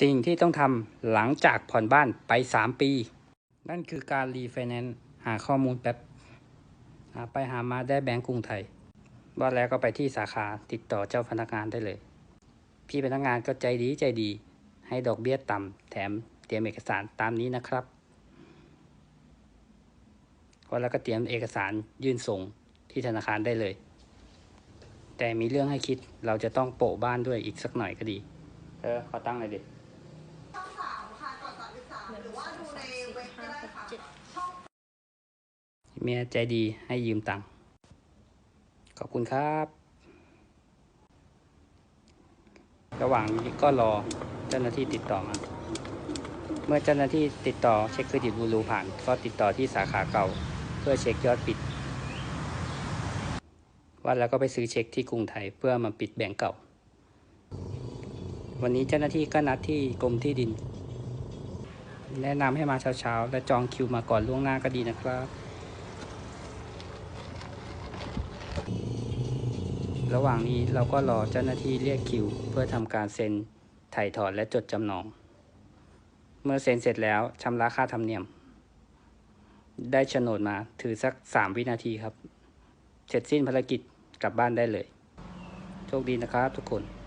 สิ่งที่ต้องทำหลังจากผ่อนบ้านไป 3 ปี นั่นคือการรีไฟแนนซ์หาข้อมูลแป๊บ หาไปหามาได้แบงก์กรุงไทย ว่าแล้วก็ไปที่สาขาติดต่อเจ้าพนักงานได้เลย พี่พนักงานก็ใจดีใจดี ให้ดอกเบี้ยต่ำแถมเตรียมเอกสารตามนี้นะครับก็แล้วก็เตรียมเอกสารยื่นส่งที่ธนาคารได้เลย แต่มีเรื่องให้คิดเราจะต้องโปะบ้านด้วยอีกสักหน่อยก็ดี เออ ขอตั้งเลยดิ หรือว่าดูในเว็บก็ได้ค่ะช่องเมียใจดีให้ยืมตังค์ขอบคุณครับ ระหว่างนี้ก็รอเจ้าหน้าที่ติดต่อมา เมื่อเจ้าหน้าที่ติดต่อเช็คเครดิตบูรูผ่าน ก็ติดต่อที่สาขาเก่า เพื่อเช็คยอดปิดว่าแล้วก็ไปซื้อเช็คที่กรุงไทยเพื่อมาปิดแบงก์เก่า วันนี้เจ้าหน้าที่ก็นัดที่กรมที่ดิน แนะนำให้มาเช้าๆ และจองคิวมาก่อนล่วงหน้าก็ดีนะครับ ระหว่างนี้เราก็รอเจ้าหน้าที่เรียกคิว เพื่อทำการเซ็นถ่ายถอนและจดจำนอง เมื่อเซ็นเสร็จแล้วชำระค่าธรรมเนียม ได้โฉนดมาถือสักสามวินาทีครับ เสร็จสิ้นภารกิจกลับบ้านได้เลย โชคดีนะครับทุกคน